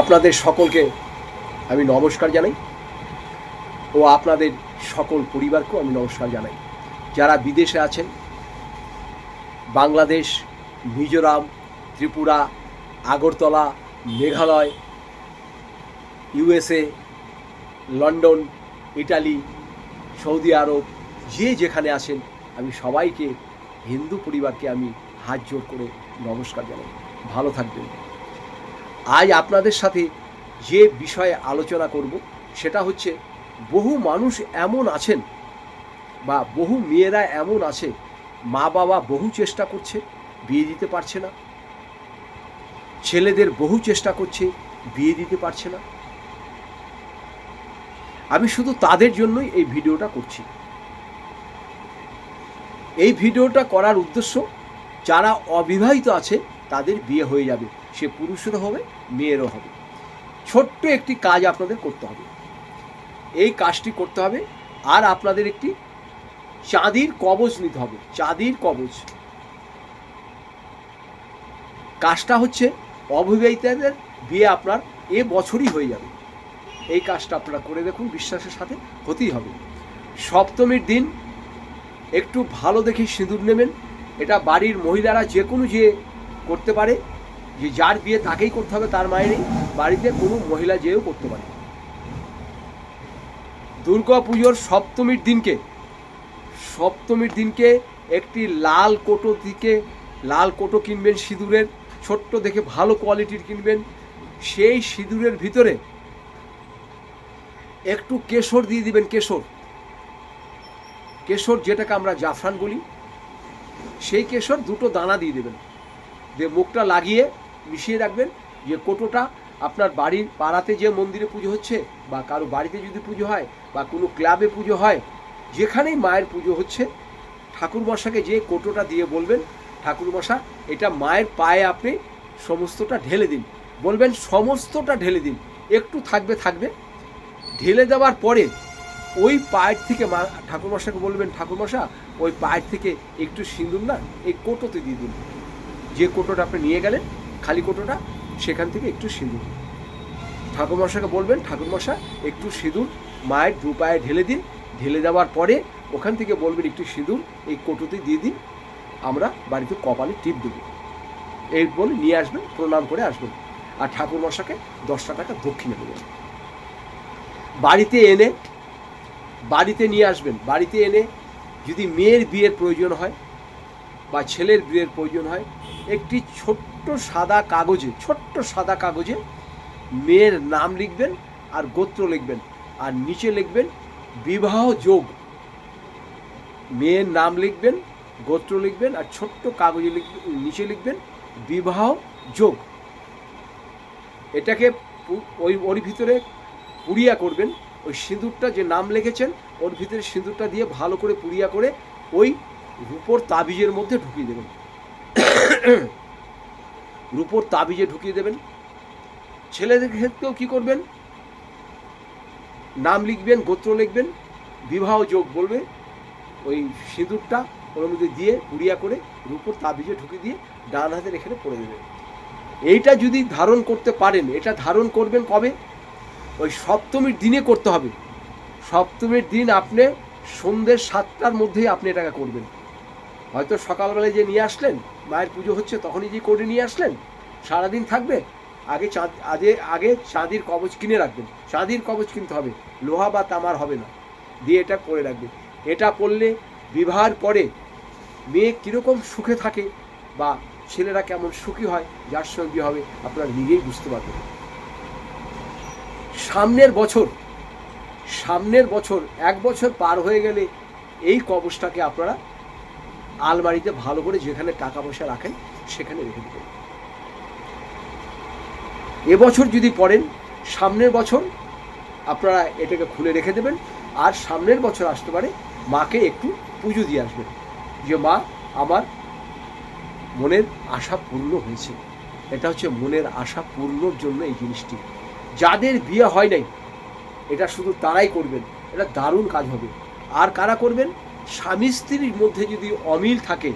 আপনাদের সকলকে আমি নমস্কার জানাই ও আপনাদের সকল পরিবারকেও আমি নমস্কার জানাই। যারা বিদেশে আছেন, Bangladesh, Mizoram, Tripura, Agartala, Meghalaya, USA, London, Italy, Saudi Arab, যে যেখানে আছেন, আমি সবাইকে হিন্দু পরিবারকে আমি হাত জোর করে নমস্কার জানাই। ভালো থাকবেন। আজ আপনাদের সাথে যে বিষয়ে আলোচনা করব, সেটা হচ্ছে বহু মানুষ এমন আছেন বা বহু মেয়েরা এমন আছে, মা বাবা বহু চেষ্টা করছে, বিয়ে দিতে পারছে না। ছেলেদের বহু চেষ্টা করছে, বিয়ে দিতে পারছে না। আমি শুধু তাদের জন্যই এই ভিডিওটা করছি। এই ভিডিওটা করার উদ্দেশ্য, যারা অবিবাহিত আছে, তাদের বিয়ে হয়ে যাবে। সে পুরুষেরও হবে, মেয়েরও হবে। ছোট্ট একটি কাজ আপনাদের করতে হবে। এই কাজটি করতে হবে, আর আপনাদের একটি চাঁদির কবচ নিতে হবে, চাঁদির কবচ কাজটা হচ্ছে অবিবাহিতাদের বিয়ে আপনার এ বছরই হয়ে যাবে। এই কাজটা আপনারা করে দেখুন, বিশ্বাসের সাথে হতেই হবে। সপ্তমীর দিন একটু ভালো দেখে সিঁদুর নেবেন। এটা বাড়ির মহিলারা যে কোনো যে করতে পারে যে যার বিয়ে তাকেই করতে হবে, তার মায়ের নেই। বাড়িতে কোনো মহিলা যেয়েও করতে পারে দুর্গা পুজোর সপ্তমীর দিনকে সপ্তমীর দিনকে একটি লাল কোটো দিকে, লাল কোটো কিনবেন সিঁদুরের, ছোট্ট দেখে ভালো কোয়ালিটির কিনবেন। সেই সিঁদুরের ভিতরে একটু কেশর দিয়ে দিবেন, কেশর। কেশর যেটাকে আমরা জাফরান বলি, সেই কেশর দুটো দানা দিয়ে দেবেন। দিয়ে মুখটা লাগিয়ে মিশিয়ে রাখবেন যে কোটোটা আপনার বাড়ির পাড়াতে যে মন্দিরে পুজো হচ্ছে বা কারও বাড়িতে যদি পুজো হয় বা কোনো ক্লাবে পুজো হয়, যেখানেই মায়ের পুজো হচ্ছে, ঠাকুরমশাকে যে কোটোটা দিয়ে বলবেন, ঠাকুরমশা, এটা মায়ের পায়ে আপনি সমস্তটা ঢেলে দিন। বলবেন, সমস্তটা ঢেলে দিন। একটু থাকবে থাকবে। ঢেলে দেওয়ার পরে ওই পায়ের থেকে মা, ঠাকুরমশাকে বলবেন, ঠাকুরমশা, ওই পায়ের থেকে একটু সিঁদুর না, এই কোটোতে দিয়ে দিন। যে কোটোটা আপনি নিয়ে গেলেন খালি কোটোটা সেখান থেকে একটু সিঁদুর। ঠাকুরমশাকে বলবেন ঠাকুরমশা একটু সিঁদুর মায়ের দু পায়ে ঢেলে দিন। ঢেলে দেওয়ার পরে ওখান থেকে বলবেন, একটু সিঁদুর এই কোটোতে দিয়ে দিন, আমরা বাড়িতে কপালে টিপ দেবো। এই বলে নিয়ে আসবেন, প্রণাম করে আসবেন। আর ঠাকুরমশাকে দশটা টাকা দক্ষিণে দেবেন বাড়িতে এনে, বাড়িতে নিয়ে আসবেন। বাড়িতে এনে যদি মেয়ের বিয়ের প্রয়োজন হয় বা ছেলের বিয়ের প্রয়োজন হয়, একটি ছোট্ট সাদা কাগজে, ছোট্ট সাদা কাগজে মেয়ের নাম লিখবেন আর গোত্র লিখবেন। আর নিচে লিখবেন, বিবাহ যোগ। মেয়ের নাম লিখবেন, গোত্র লিখবেন আর ছোট্ট কাগজে লিখবেন নিচে লিখবেন, বিবাহ যোগ। এটাকে ওই, ওর ভিতরে পুড়িয়া করবেন। ওই সিঁদুরটা যে নাম লিখেছেন, ওর ভিতরে সিঁদুরটা দিয়ে ভালো করে পুড়িয়া করে ওই রূপোর তাবিজের মধ্যে ঢুকিয়ে দেবেন। রূপোর তাবিজে ঢুকিয়ে দেবেন। ছেলেদের ক্ষেত্রেও কী করবেন? নাম লিখবেন, গোত্র লিখবেন, বিবাহ যোগ বলবে, ওই সিঁদুরটা ওর মধ্যে দিয়ে পুড়িয়া করে রূপোর তাবিজে ঢুকিয়ে দিয়ে ডান হাতের এখানে পড়ে দেবেন। এইটা যদি ধারণ করতে পারেন, এটা ধারণ করবেন কবে? ওই সপ্তমীর দিনে করতে হবে। সপ্তমীর দিন আপনি সন্ধ্যে সাতটার মধ্যেই আপনি এটাকে করবেন। হয়তো সকালবেলায় যে নিয়ে আসলেন, মায়ের পুজো হচ্ছে তখনই যে করে নিয়ে আসলেন, সারাদিন থাকবে। আগে চাঁদ, আগে আগে চাঁদির কবচ কিনে রাখবেন। চাঁদির কবচ কিনতে হবে, লোহা বা তামার হবে না। দিয়ে এটা করে রাখবেন। এটা পড়লে বিবাহের পরে মেয়ে কীরকম সুখে থাকে বা ছেলেরা কেমন সুখী হয়, যার সঙ্গে হবে, আপনারা নিজেই বুঝতে পারবেন। সামনের বছর সামনের বছর, এক বছর পার হয়ে গেলে এই কবচটাকে আপনারা আলমারিতে ভালো করে যেখানে টাকা পয়সা রাখেন, সেখানে রেখে দেবেন এবছর যদি পড়েন, সামনের বছর আপনারা এটাকে খুলে রেখে দেবেন, আর সামনের বছর আসতে পারে মাকে একটু পুজো দিয়ে আসবেন, যে মা, আমার মনের আশা পূর্ণ হয়েছে। এটা হচ্ছে মনের আশা পূর্ণর জন্য এই জিনিসটি। যাদের বিয়ে হয় নাই, এটা শুধু তারাই করবেন, এটা দারুণ কাজ হবে। আর কারা করবেন? স্বামী স্ত্রীর মধ্যে যদি অমিল থাকে,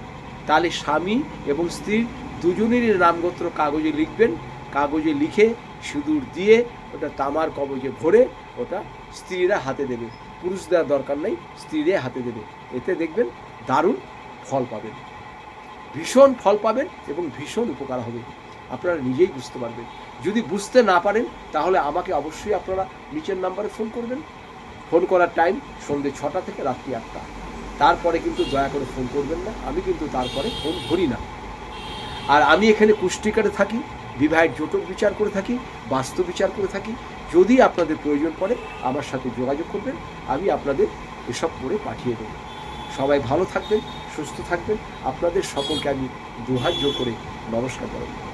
তাহলে স্বামী এবং স্ত্রীর দুজনেরই নামগোত্র কাগজে লিখবেন। কাগজে লিখে সিঁদুর দিয়ে ওটা তামার কবজে ভরে ওটা স্ত্রীরা হাতে দেবে। পুরুষ দেওয়ার দরকার নেই স্ত্রীরা হাতে দেবে। এতে দেখবেন দারুণ ফল পাবেন। ভীষণ ফল পাবেন এবং ভীষণ উপকার হবে। আপনারা নিজেই বুঝতে পারবেন। যদি বুঝতে না পারেন, তাহলে আমাকে অবশ্যই আপনারা নিচের নাম্বারে ফোন করবেন। ফোন করার টাইম সন্ধ্যে ছটা থেকে রাত্রি আটটা। তারপরে কিন্তু দয়া করে ফোন করবেন না। আমি কিন্তু তারপরে ফোন ধরি না। আর আমি এখানে কুষ্টিকারে থাকি, বিবাহের জটক বিচার করে থাকি, বাস্তু বিচার করে থাকি। যদি আপনাদের প্রয়োজন পড়ে, আমার সাথে যোগাযোগ করবেন, আমি আপনাদের এসব করে পাঠিয়ে দেবো। সবাই ভালো থাকবেন, সুস্থ থাকবেন। আপনাদের সকলকে আমি জোর করে নমস্কার জানাই।